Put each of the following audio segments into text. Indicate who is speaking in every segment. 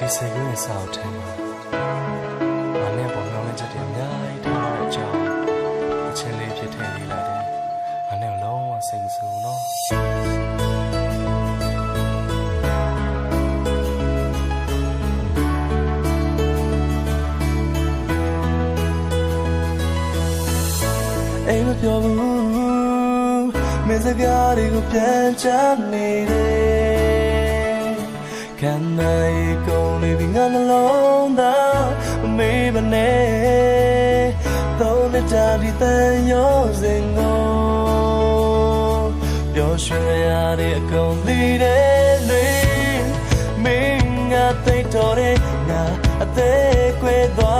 Speaker 1: ဒီစိတ်ကူးရဲ့စာအုပ်ထဲမှာငါနဲ့ပေါ်မျောလင်းချက်တွေအများကြီးထားတဲ့အကြောင်းအချင်းလေးဖြစ်ထည့်လေးလိုက်တယ်ငါနဲ့လုံးဝစိတ်မဆူနော်အိမ်မပြောဘူးမင်းစကားတွေကိုပြန်ချနေတယ်ခံနိုင် နဲ့သုံးနှစ်တာဒီတန်ရောစင်ကိုပျော်ရွှင်ရတဲ့အကုန်သိတယ်လေမင်းငါသိတော်တဲ့ငါအသေးကွဲသွား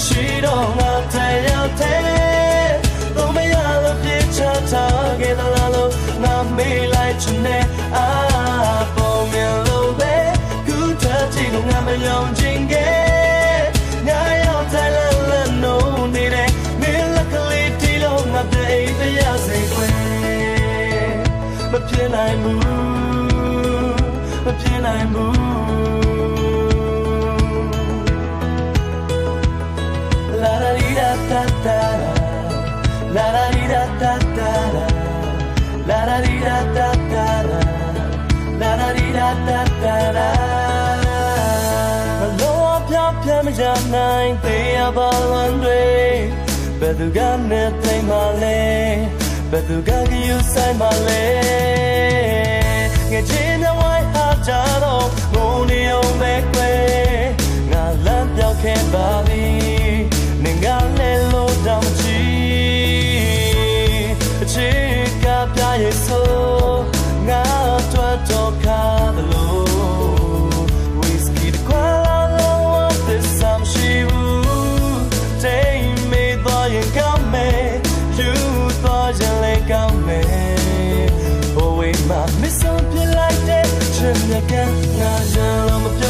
Speaker 1: မင်းမရှိတော့ငါတဲ့ရောက်တဲ့တော့မရလို့ပြေချထားခဲ့သလားလို့ငါမေးလိုက်ချင်တဲ့အာပေါ်မြင်လို့ပဲကူထချီကိုငါမယုံချင်ခဲ့ငါရောက်တိုင်းလလနိုးနေတဲ့မင်းလက်ကလေးတီလုံးငါပြေးတရားစိတ်ခွေမပြေနိုင်ဘူးမပြေနိုင်ဘူး ရီဒါတာတာလာလာရီဒါတာတာလာလာရီဒါတာတာလာလာရီဒါတာတာမလို့ပြပြမကြနိုင်သေးရပါလန်တွေဘယ်သူကနဲ့သိမ်းမလဲဘယ်သူကကယူဆိုင်မလဲငါချင်းမြဝိုင်းဟာကြတော့ miss something like that ချင်ရကငါရမ်းလို့